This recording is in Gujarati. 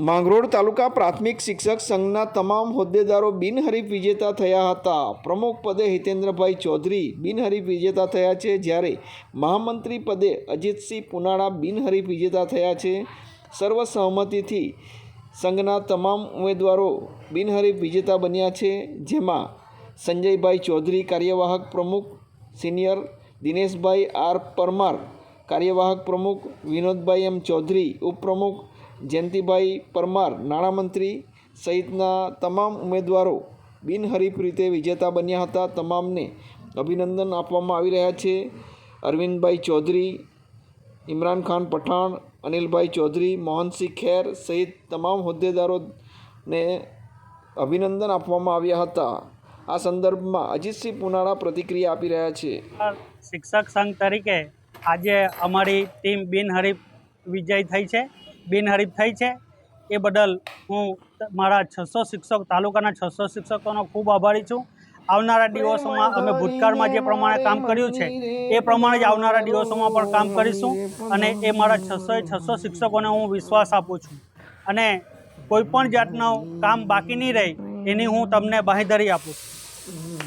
માંગરોળ તાલુકા પ્રાથમિક શિક્ષક સંઘના તમામ હોદ્દેદારો બિનહરીફ વિજેતા થયા હતા. પ્રમુખ પદે હિતેન્દ્રભાઈ ચૌધરી બિનહરીફ વિજેતા થયા છે. જ્યારે મહામંત્રી પદે અજીતસિંહ પુનાળા બિનહરીફ વિજેતા થયા છે. સર્વસહમતિથી સંઘના તમામ ઉમેદવારો બિનહરીફ વિજેતા બન્યા છે. જેમાં સંજયભાઈ ચૌધરી કાર્યવાહક પ્રમુખ, સિનિયર દિનેશભાઈ આર પરમાર કાર્યવાહક પ્રમુખ, વિનોદભાઈ એમ ચૌધરી ઉપપ્રમુખ જયંતિભાઈ પરમાર, નાણામંત્રી સહિતના તમામ ઉમેદવારો બિનહરીફ રીતે વિજેતા બન્યા હતા. તમામને અભિનંદન આપવામાં આવી રહ્યા છે. અરવિંદભાઈ ચૌધરી, ઇમરાન ખાન પઠાણ, અનિલભાઈ ચૌધરી, મોહનસિંહ ખેર સહિત તમામ હોદ્દેદારોને અભિનંદન આપવામાં આવ્યા હતા. આ સંદર્ભમાં અજીતસિંહ પુનાળા પ્રતિક્રિયા આપી રહ્યા છે. શિક્ષક સંઘ તરીકે આજે અમારી ટીમ બિનહરીફ વિજય થઈ છે. બિનહરીફ થઈ છે. એ બદલ હું મારા છસો શિક્ષક, તાલુકાના છસો શિક્ષકોનો ખૂબ આભારી છું. આવનારા દિવસોમાં અમે ભૂતકાળમાં જે પ્રમાણે કામ કર્યું છે, એ પ્રમાણે જ આવનારા દિવસોમાં પણ કામ કરીશું અને એ મારા છસોએ છસો શિક્ષકોને હું વિશ્વાસ આપું છું. અને કોઈ પણ જાતનું કામ બાકી નહીં રહે, એની હું તમને બાંહેધરી આપું છું.